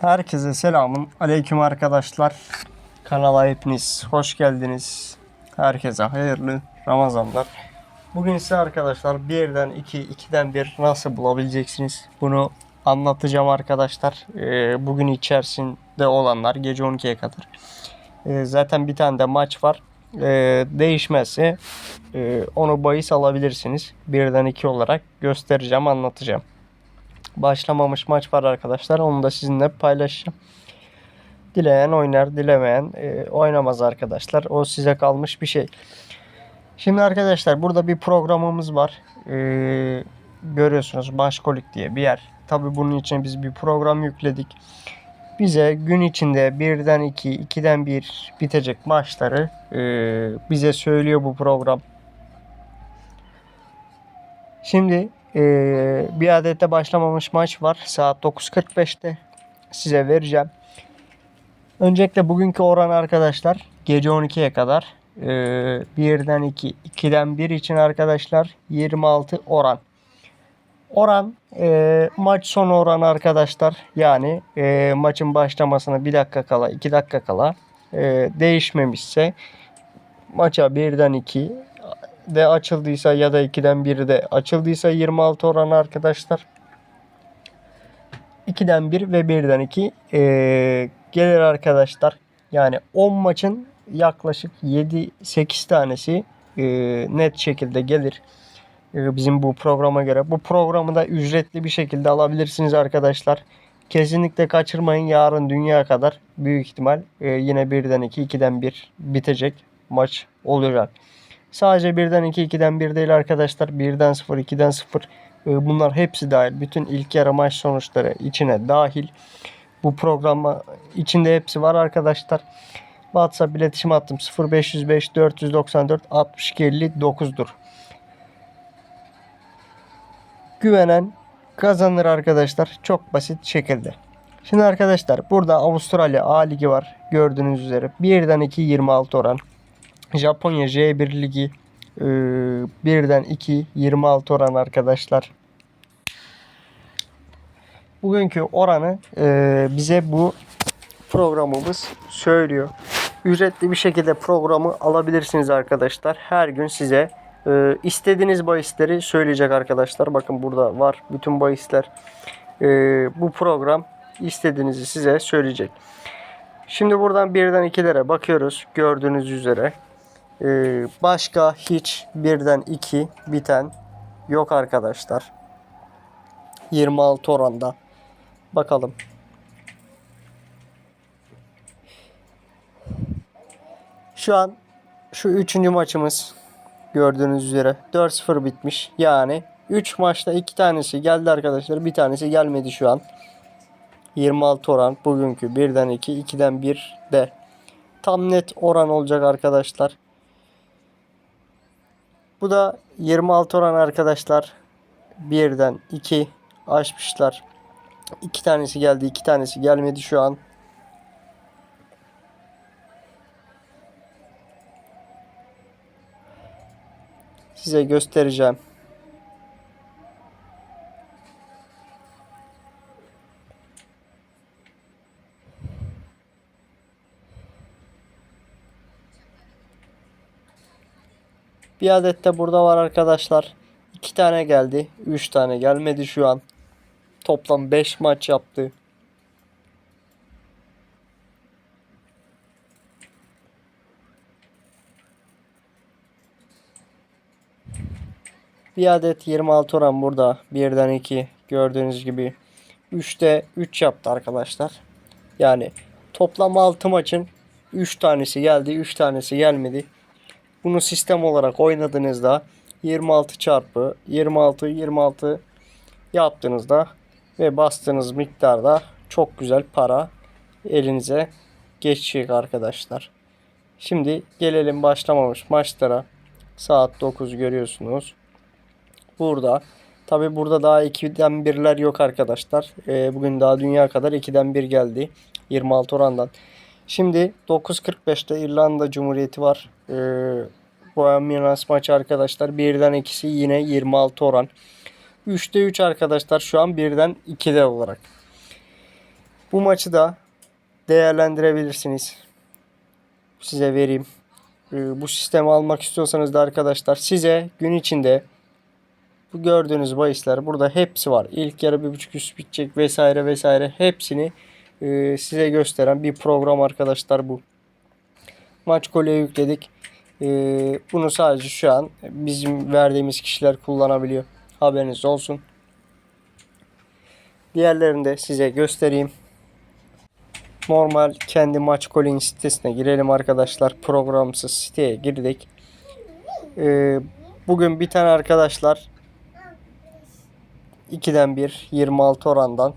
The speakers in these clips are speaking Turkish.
Herkese selamun aleyküm arkadaşlar. Kanala hepiniz hoş geldiniz. Herkese hayırlı Ramazanlar. Bugün size arkadaşlar birden 2, 2'den 1 nasıl bulabileceksiniz? Bunu anlatacağım arkadaşlar. Ee, bugün içerisinde olanlar gece 12'ye kadar. Ee, zaten bir tane de maç var. Ee, değişmezse e, onu bahis alabilirsiniz. Birden 2 olarak göstereceğim, anlatacağım başlamamış maç var arkadaşlar. Onu da sizinle paylaşacağım. Dileyen oynar, dilemeyen e, oynamaz arkadaşlar. O size kalmış bir şey. Şimdi arkadaşlar burada bir programımız var. E, görüyorsunuz Başkolik diye bir yer. Tabi bunun için biz bir program yükledik. Bize gün içinde birden 2, 2'den 1 bitecek maçları e, bize söylüyor bu program. Şimdi ee, bir adette başlamamış maç var. Saat 9.45'te size vereceğim. Öncelikle bugünkü oran arkadaşlar gece 12'ye kadar ee, 1'den 2, 2'den 1 için arkadaşlar 26 oran. Oran e, maç sonu oranı arkadaşlar yani e, maçın başlamasına 1 dakika kala 2 dakika kala e, değişmemişse maça 1'den 2 de açıldıysa ya da 2'den biri de açıldıysa 26 oranı arkadaşlar. 2'den 1 ve 1'den 2 ee, gelir arkadaşlar. Yani 10 maçın yaklaşık 7-8 tanesi e, net şekilde gelir. E, bizim bu programa göre. Bu programı da ücretli bir şekilde alabilirsiniz arkadaşlar. Kesinlikle kaçırmayın. Yarın dünya kadar büyük ihtimal e, yine 1'den 2, 2'den 1 bitecek maç olacak. Sadece 1'den 2, 2'den 1 değil arkadaşlar. 1'den 0, 2'den 0 e, bunlar hepsi dahil. Bütün ilk yarı maç sonuçları içine dahil. Bu programa içinde hepsi var arkadaşlar. WhatsApp iletişim hattım 0505 494 62 59'dur. Güvenen kazanır arkadaşlar. Çok basit şekilde. Şimdi arkadaşlar burada Avustralya A Ligi var. Gördüğünüz üzere. 1'den 2 26 oran. Japonya J1 Ligi e, 1'den 2 26 oran arkadaşlar. Bugünkü oranı e, bize bu programımız söylüyor. Ücretli bir şekilde programı alabilirsiniz arkadaşlar. Her gün size e, istediğiniz bahisleri söyleyecek arkadaşlar. Bakın burada var bütün bahisler. E, bu program istediğinizi size söyleyecek. Şimdi buradan birden ikilere bakıyoruz. Gördüğünüz üzere. Ee, başka hiç birden 2 biten yok arkadaşlar. 26 oranda. Bakalım. Şu an şu üçüncü maçımız gördüğünüz üzere 4-0 bitmiş. Yani 3 maçta 2 tanesi geldi arkadaşlar. Bir tanesi gelmedi şu an. 26 oran bugünkü 1'den 2, 2'den 1 de tam net oran olacak arkadaşlar. Bu da 26 oran arkadaşlar. Birden 2 açmışlar. İki tanesi geldi, iki tanesi gelmedi şu an. Size göstereceğim. Bir adet de burada var arkadaşlar. 2 tane geldi. 3 tane gelmedi şu an. Toplam 5 maç yaptı. Bir adet 26 oran burada. 1'den 2 gördüğünüz gibi. 3'te 3 yaptı arkadaşlar. Yani toplam 6 maçın 3 tanesi geldi, 3 tanesi gelmedi. Bunu sistem olarak oynadığınızda 26 çarpı 26 26 yaptığınızda ve bastığınız miktarda çok güzel para elinize geçecek arkadaşlar. Şimdi gelelim başlamamış maçlara. Saat 9 görüyorsunuz. Burada tabi burada daha 2'den 1'ler yok arkadaşlar. Ee, bugün daha dünya kadar 2'den 1 geldi. 26 orandan. Şimdi 9.45'te İrlanda Cumhuriyeti var. Ee, Bohemians maçı arkadaşlar. Birden ikisi yine 26 oran. 3'te 3 arkadaşlar şu an birden 2'de olarak. Bu maçı da değerlendirebilirsiniz. Size vereyim. Ee, Bu sistemi almak istiyorsanız da arkadaşlar size gün içinde bu gördüğünüz bahisler burada hepsi var. İlk yarı bir buçuk üst bitecek vesaire vesaire hepsini e, size gösteren bir program arkadaşlar bu. Maç golü yükledik. E, bunu sadece şu an bizim verdiğimiz kişiler kullanabiliyor. Haberiniz olsun. Diğerlerini de size göstereyim. Normal kendi maç golün sitesine girelim arkadaşlar. Programsız siteye girdik. E, bugün bir tane arkadaşlar 2'den 1 26 orandan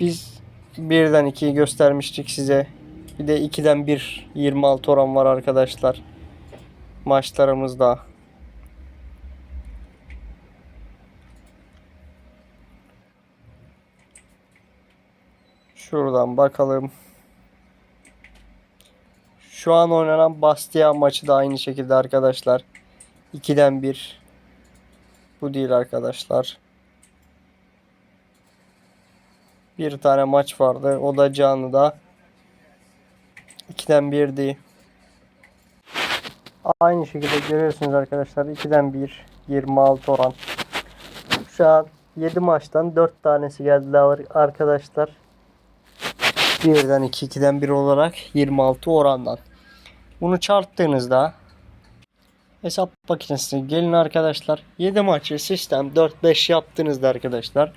biz 1'den 2'yi göstermiştik size. Bir de 2'den 1 26 oran var arkadaşlar. Maçlarımızda. Şuradan bakalım. Şu an oynanan Bastia maçı da aynı şekilde arkadaşlar. 2'den 1 bu değil arkadaşlar. Bir tane maç vardı. O da canlıda. 2'den 1'di. Aynı şekilde görüyorsunuz arkadaşlar. 2'den 1. 26 oran. Şu an 7 maçtan 4 tanesi geldiler arkadaşlar. 1'den 2, 2'den 1 olarak 26 orandan. Bunu çarptığınızda hesap makinesine gelin arkadaşlar. 7 maçı sistem 4-5 yaptığınızda arkadaşlar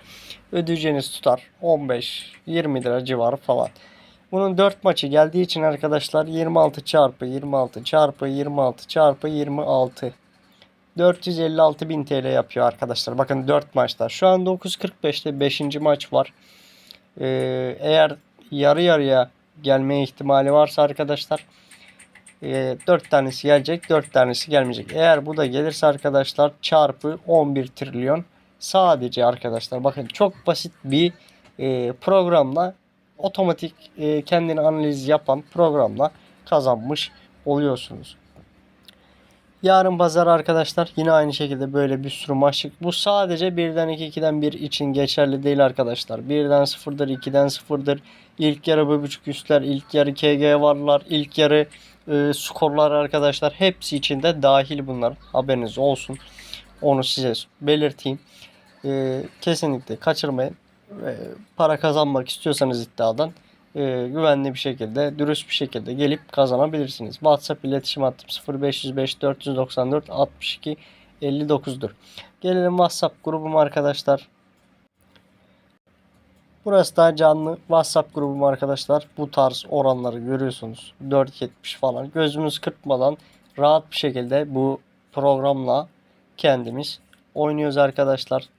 ödeyeceğiniz tutar 15-20 lira civarı falan. Bunun 4 maçı geldiği için arkadaşlar 26 çarpı 26 çarpı 26 çarpı 26 456 bin TL yapıyor arkadaşlar. Bakın 4 maçta. Şu an 9.45'te 5. maç var. Ee, eğer yarı yarıya gelmeye ihtimali varsa arkadaşlar e, 4 tanesi gelecek 4 tanesi gelmeyecek. Eğer bu da gelirse arkadaşlar çarpı 11 trilyon sadece arkadaşlar bakın çok basit bir e, programla otomatik e, kendini analiz yapan programla kazanmış oluyorsunuz. Yarın pazar arkadaşlar yine aynı şekilde böyle bir sürü maçlık. Bu sadece 1'den 2, 2'den 1 için geçerli değil arkadaşlar. 1'den 0'dır, 2'den 0'dır. İlk yarı bir buçuk üstler, ilk yarı KG varlar, ilk yarı e, skorlar arkadaşlar. Hepsi içinde dahil bunlar. Haberiniz olsun. Onu size belirteyim. E, kesinlikle kaçırmayın. Para kazanmak istiyorsanız iddiadan e, güvenli bir şekilde, dürüst bir şekilde gelip kazanabilirsiniz. WhatsApp iletişim hattım 0505 494 62 59'dur. Gelelim WhatsApp grubum arkadaşlar. Burası da canlı WhatsApp grubum arkadaşlar. Bu tarz oranları görüyorsunuz. 4.70 falan. Gözümüz kırpmadan rahat bir şekilde bu programla kendimiz oynuyoruz arkadaşlar.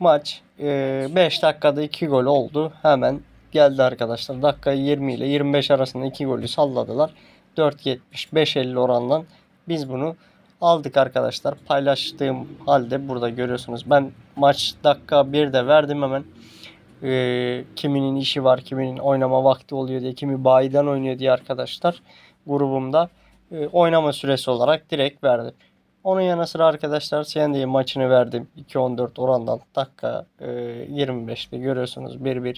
Maç 5 dakikada 2 gol oldu. Hemen geldi arkadaşlar. Dakika 20 ile 25 arasında 2 golü salladılar. 4.70 5.50 orandan biz bunu aldık arkadaşlar. Paylaştığım halde burada görüyorsunuz. Ben maç dakika 1'de verdim hemen. Ee, kiminin işi var, kiminin oynama vakti oluyor diye, kimi bayiden oynuyor diye arkadaşlar grubumda e, oynama süresi olarak direkt verdim. Onun yanı sıra arkadaşlar Sendi'ye maçını verdim. 2-14 orandan dakika e, 25'te görüyorsunuz 1-1.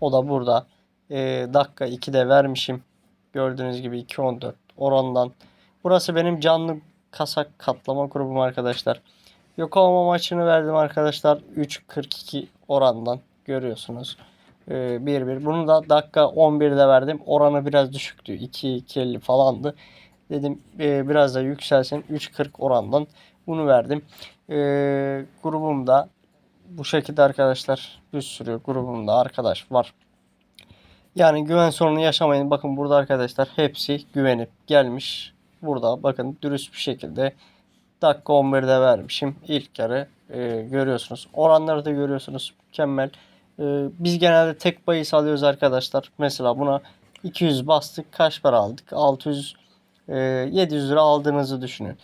O da burada. E, dakika 2'de vermişim. Gördüğünüz gibi 2-14 orandan. Burası benim canlı kasak katlama grubum arkadaşlar. Yokohama maçını verdim arkadaşlar. 3-42 orandan görüyorsunuz. 1-1. E, Bunu da dakika 11'de verdim. Oranı biraz düşüktü. 2-2.50 falandı. Dedim e, biraz da yükselsin. 3.40 orandan bunu verdim. E, grubumda bu şekilde arkadaşlar bir sürü grubumda arkadaş var. Yani güven sorunu yaşamayın. Bakın burada arkadaşlar hepsi güvenip gelmiş. Burada bakın dürüst bir şekilde dakika 11'de vermişim. İlk yarı e, görüyorsunuz. Oranları da görüyorsunuz. Mükemmel. E, biz genelde tek bahis alıyoruz arkadaşlar. Mesela buna 200 bastık. Kaç para aldık? 600 e, 700 lira aldığınızı düşünün.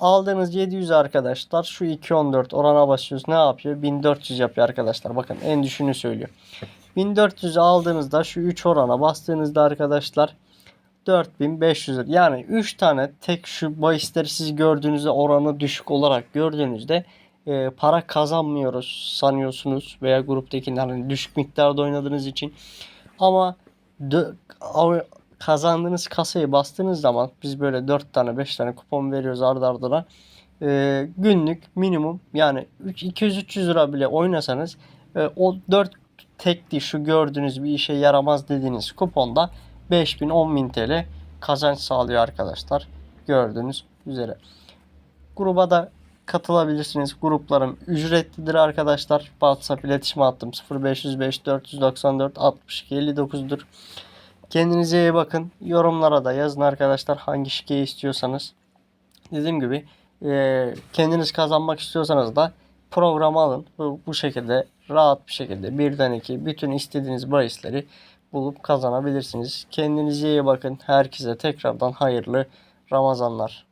Aldığınız 700 arkadaşlar şu 2.14 orana basıyoruz. Ne yapıyor? 1400 yapıyor arkadaşlar. Bakın en düşünü söylüyor. 1400 aldığınızda şu 3 orana bastığınızda arkadaşlar 4500 lira. Yani 3 tane tek şu bahisleri siz gördüğünüzde oranı düşük olarak gördüğünüzde e, para kazanmıyoruz sanıyorsunuz veya gruptakiler hani düşük miktarda oynadığınız için. Ama kazandığınız kasayı bastığınız zaman biz böyle 4 tane 5 tane kupon veriyoruz ardı ardına. E, günlük minimum yani 200-300 lira bile oynasanız e, o 4 tekli şu gördüğünüz bir işe yaramaz dediğiniz kuponda 5000 10000 TL kazanç sağlıyor arkadaşlar. Gördüğünüz üzere. Gruba da katılabilirsiniz. Gruplarım ücretlidir arkadaşlar. WhatsApp iletişim hattım 0505 494 62 59'dur. Kendinize iyi bakın. Yorumlara da yazın arkadaşlar hangi şikeyi istiyorsanız. Dediğim gibi e, kendiniz kazanmak istiyorsanız da programı alın. Bu, bu şekilde rahat bir şekilde birden iki bütün istediğiniz bahisleri bulup kazanabilirsiniz. Kendinize iyi bakın. Herkese tekrardan hayırlı Ramazanlar.